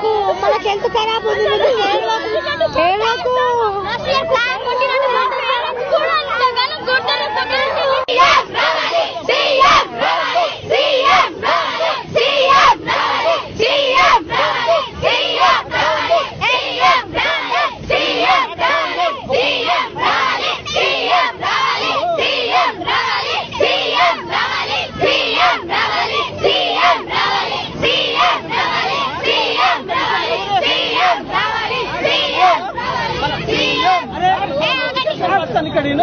louco! Mano, aquele do cara, a bunda do cara, louco! Ei, louco!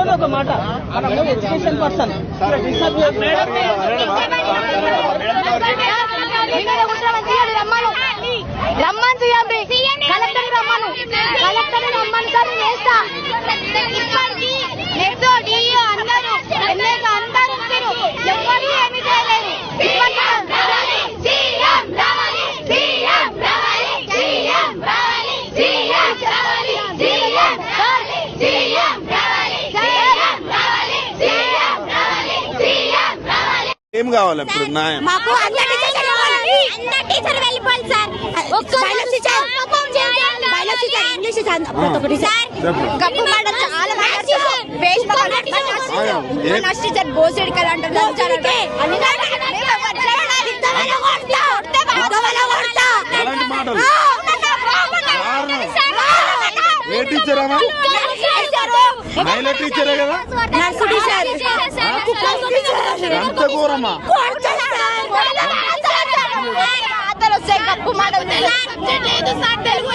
Vinod ఒక మాట education person ఏం కావాలి ఇప్పుడు న్యాయం మాకు అందరి టీచర్ కావాలి అందరి టీచర్ వెళ్ళిపోవాలి సార్ ఒక్క teacher biology teacher English teacher ప్రతి ఒక్క టీచర్ చెప్పు. కప్పు మాట చాలా నష్ట టీచర్ బోసెడ్ కదా అంటారు అలాంటి మాటలు ఏ టీచర్ అమ్మా మహిళా టీచరే కదా నర్సు టీచర్ ఎంత ఘోరమ్మా అందరూ వస్తే కప్పు మాట లేదు సార్ తెలుగు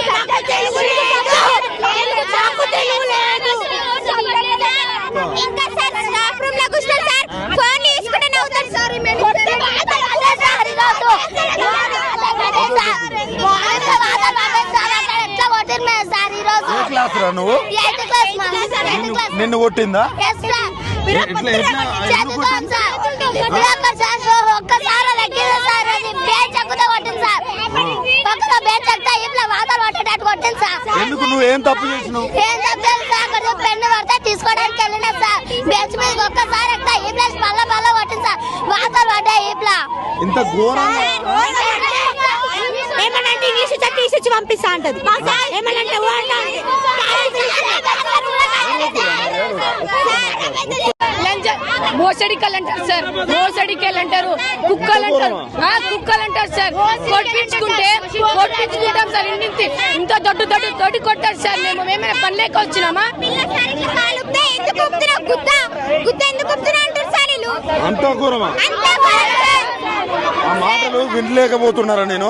తెలుగు లేదు నాకు తెలుగు లేదు ఇంకా సార్ స్టాఫ్ రూమ్లో కూర్చున్నారు సార్ ఫోన్ తీసుకుంటే నవ్వుతారు సార్ ఏ క్లాస్ రా నువ్వు? నిన్ను- నిన్ను కొట్టిందా? ఎట్లా ఎట్లా ఎందుకు కొట్టింది? ఎందుకు నువ్వు ఏం తప్పు చేసినావు? ఏం చెప్తాను సార్? అక్కడ పెన్ను పడితే తీసుకోవడానికి వెళ్ళినా సార్. బెంచ్ మీద ఒక్కసారి ఎక్కుతా ఈ ప్లేస్ బల్ల బల్ల కొట్టింది సార్. వాతలు పడ్డాయి ఇట్లా ఇంత ఘోరంగా తీసిచ్చి పంపిస్తా అంటది. ఏమనంటే మోసడికలు అంటారు సార్ మోసడికలు అంటారు కుక్కలు అంటారు కుక్కలు అంటారు సార్. కొట్టించుకుంటే కొట్టించుకుంటాం సార్. ఇంటి ఇంత దొడ్డు దొడ్డు దొడ్డు కొట్టారు సార్. మేము మేమైనా పని లేక వచ్చినామా? అంత. ఆ మాటలు వినలేకపోతున్నారా నేను?